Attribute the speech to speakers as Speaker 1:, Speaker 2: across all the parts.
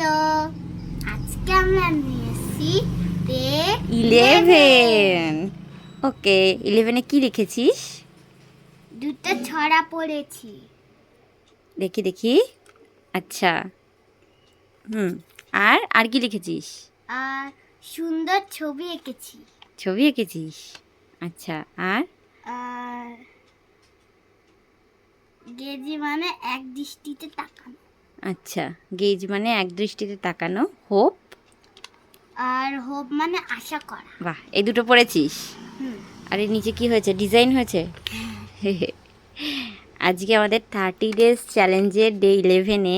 Speaker 1: Hello আজকে আমরা নিয়ে এসেছি ডে
Speaker 2: ইলেভেন ওকে ইলেভেনে কি লিখেছিস?
Speaker 1: দুটো ছড়া পড়েছি।
Speaker 2: দেখি দেখি। আচ্ছা। হুম আর আর কি লিখেছিস?
Speaker 1: আর সুন্দর ছবি এঁকেছি।
Speaker 2: ছবি এঁকেছিস? আচ্ছা আর?
Speaker 1: আর গেজি মানে এক দৃষ্টিতে তাকানো।
Speaker 2: আচ্ছা গেজ মানে এক দৃষ্টিতে তাকানো হোপ।
Speaker 1: আর হোপ মানে আশা করা।
Speaker 2: বাহ এই দুটো পড়েছিস? আর এর নিচে কি হয়েছে? ডিজাইন হয়েছে? আজকে আমাদের থার্টি ডেজ চ্যালেঞ্জের ডে ইলেভেনে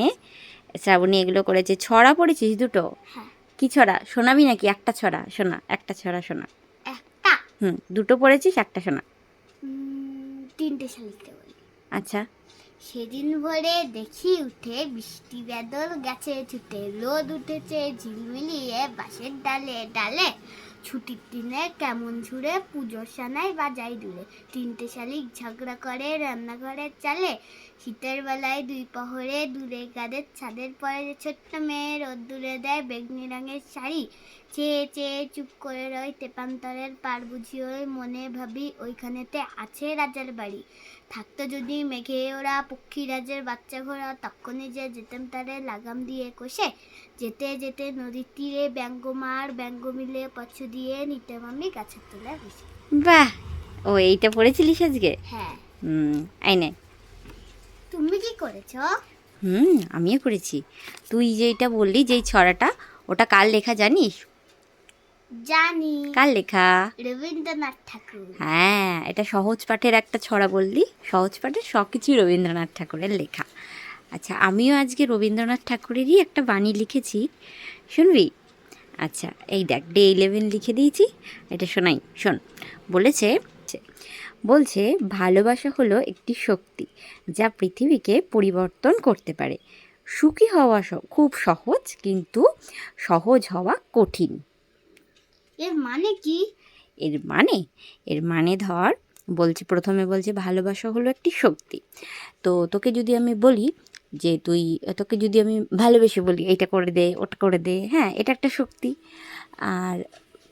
Speaker 2: শ্রাবণী এগুলো করেছে। ছড়া পড়েছিস দুটো?
Speaker 1: হ্যাঁ।
Speaker 2: কি ছড়া? শোনাবি নাকি? একটা ছড়া শোনা একটা ছড়া শোনা।
Speaker 1: একটা?
Speaker 2: হুম দুটো পড়েছিস একটা শোনা।
Speaker 1: তিনটে
Speaker 2: আচ্ছা।
Speaker 1: সেদিন ভোরে দেখি উঠে বৃষ্টি বাদল গেছে ছুটে, রোদ উঠেছে ঝিলমিলিয়ে বাঁশের ডালে ডালে। ছুটির দিনে কেমন ছুড়ে পুজোর সানায় বাজাই দূরে। তিনটে শালিক ঝগড়া করে রান্নাঘরের চালে। শীতের বেলায় দুই পহরে দূরে গাদের ছাদের পরে ছোট্ট মেয়ে রোদ দূরে দেয় বেগনি রঙের শাড়ি। চেয়ে চেয়ে চুপ করে রয় তেপান্তরের পার বুঝি ওই মনে ভাবি ওইখানেতে আছে রাজার বাড়ি। থাকতো যদি মেঘে ওরা পক্ষী রাজের বাচ্চা ঘোড়া তখনই যে যেতাম তারে লাগাম দিয়ে কষে। যেতে যেতে নদীর তীরে ব্যঙ্গ মার ব্যঙ্গ মিলে পছ দিয়ে নিতাম আমি গাছের তলায় বসে।
Speaker 2: বাহ! ও এইটা পড়েছিলিস আজকে?
Speaker 1: হ্যাঁ।
Speaker 2: হুম
Speaker 1: তুমি কি করেছ?
Speaker 2: হুম আমিও করেছি। তুই যেটা বললি যেই ছড়াটা ওটা কার লেখা জানিস?
Speaker 1: জানি।
Speaker 2: কার লেখা?
Speaker 1: রবীন্দ্রনাথ ঠাকুর।
Speaker 2: হ্যাঁ এটা সহজ পাঠের একটা ছড়া বললি। সহজ পাঠের সব কিছুই রবীন্দ্রনাথ ঠাকুরের লেখা। আচ্ছা আমিও আজকে রবীন্দ্রনাথ ঠাকুরেরই একটা বাণী লিখেছি। শুনবি? আচ্ছা এই দেখ ডে ইলেভেন লিখে দিয়েছি। এটা শোনাই শোন। বলেছে বলছে ভালোবাসা হলো একটি শক্তি যা পৃথিবীকে পরিবর্তন করতে পারে। সুখী হওয়া খুব সহজ কিন্তু সহজ হওয়া কঠিন।
Speaker 1: এর মানে কি?
Speaker 2: এর মানে এর মানে ধর, বলছে প্রথমে বলছে ভালোবাসা হলো একটি শক্তি। তো তোকে যদি আমি বলি যে তুই, তোকে যদি আমি ভালোবেসে বলি, এটা করে দে, ওটা করে দে হ্যাঁ এটা একটা শক্তি। আর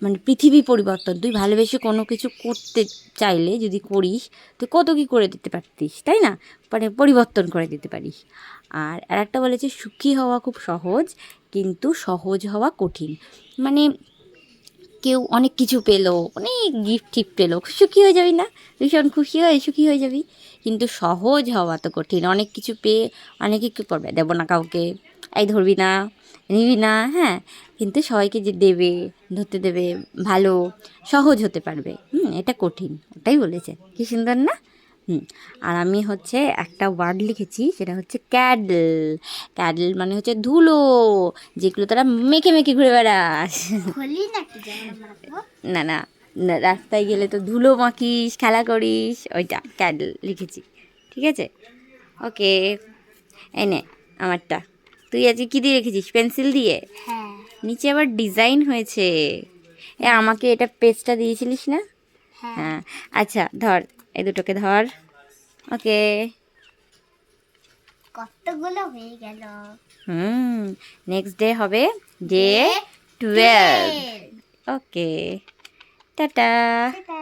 Speaker 2: মানে পৃথিবী পরিবর্তন, তুই ভালোবেসে কোনো কিছু করতে চাইলে যদি করিস, তুই কত কী করে দিতে পারতিস, তাই না? মানে পরিবর্তন করে দিতে পারিস। আর আর একটা বলেছে, সুখী হওয়া খুব সহজ, কিন্তু সহজ হওয়া কঠিন। মানে কেউ অনেক কিছু পেল, অনেক গিফট টিফট পেল। সুখী হয়ে যাবি না? ভীষণ খুশি হয়ে, সুখী হয়ে যাবি। কিন্তু সহজ হওয়া তো কঠিন। অনেক কিছু পেয়ে অনেকে কী করবে? দেবো না কাউকে। এই ধরবি না, নিবি না হ্যাঁ? কিন্তু সবাইকে যে দেবে, ধরতে দেবে, ভালো, সহজ হতে পারবে। হুম, এটা কঠিন। ওটাই বলেছে। কি সুন্দর না? হুম আর আমি হচ্ছে একটা ওয়ার্ড লিখেছি সেটা হচ্ছে ক্যাডল। ক্যাডল মানে হচ্ছে ধুলো যেগুলো তারা মেখে মেখে ঘুরে বেড়াস না না রাস্তায় গেলে তো ধুলো মাখিস খেলা করিস ওইটা ক্যাডল লিখেছি ঠিক আছে? ওকে এই নে আমারটা। তুই আজকে কী দিয়ে রেখেছিস পেন্সিল দিয়ে?
Speaker 1: হ্যাঁ।
Speaker 2: নিচে আবার ডিজাইন হয়েছে। এ আমাকে এটা পেজটা দিয়েছিলিস না?
Speaker 1: হ্যাঁ।
Speaker 2: হ্যাঁ আচ্ছা ধর এই দুটোকে ধর। ওকে।
Speaker 1: কতগুলো হয়ে গেল?
Speaker 2: হুম নেক্সট ডে হবে ডে টুয়েলভ ওকে টাটা।
Speaker 1: টাটা।